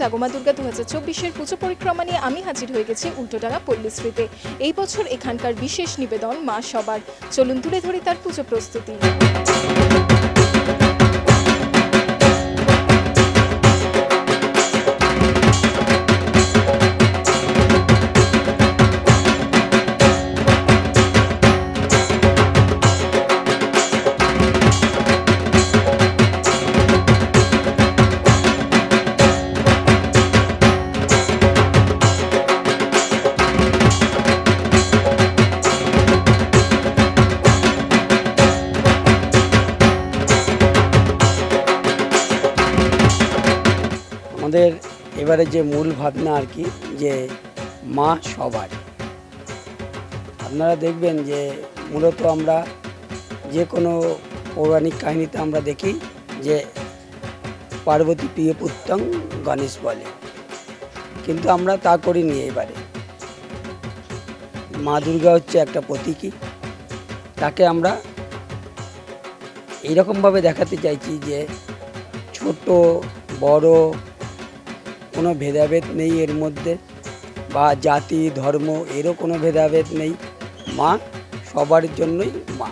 জাগমা দুর্গা দু হাজার চব্বিশের পুজো পরিক্রমা নিয়ে আমি হাজির হয়ে গেছি উল্টোডাঙা পল্লীশ্রীতে এই বছর এখানকার বিশেষ নিবেদন মা সবার। চলুন তুলে ধরি তার পুজো প্রস্তুতি। আমাদের এবারে যে মূল ভাবনা আর কি, যে মা সবার। আপনারা দেখবেন যে মূলত আমরা যে কোনো পৌরাণিক কাহিনীতে আমরা দেখি যে পার্বতী প্রিয় পুত্তং গণেশ বলে। কিন্তু আমরা তা করিনি এবারে। মা দুর্গা হচ্ছে একটা প্রতীকী। তাকে আমরা এইরকমভাবে দেখাতে চাইছি যে ছোট, বড় কোনো ভেদাভেদ নেই এর মধ্যে বা জাতি, ধর্ম, এরও কোনো ভেদাভেদ নেই। মা সবার জন্যই মা।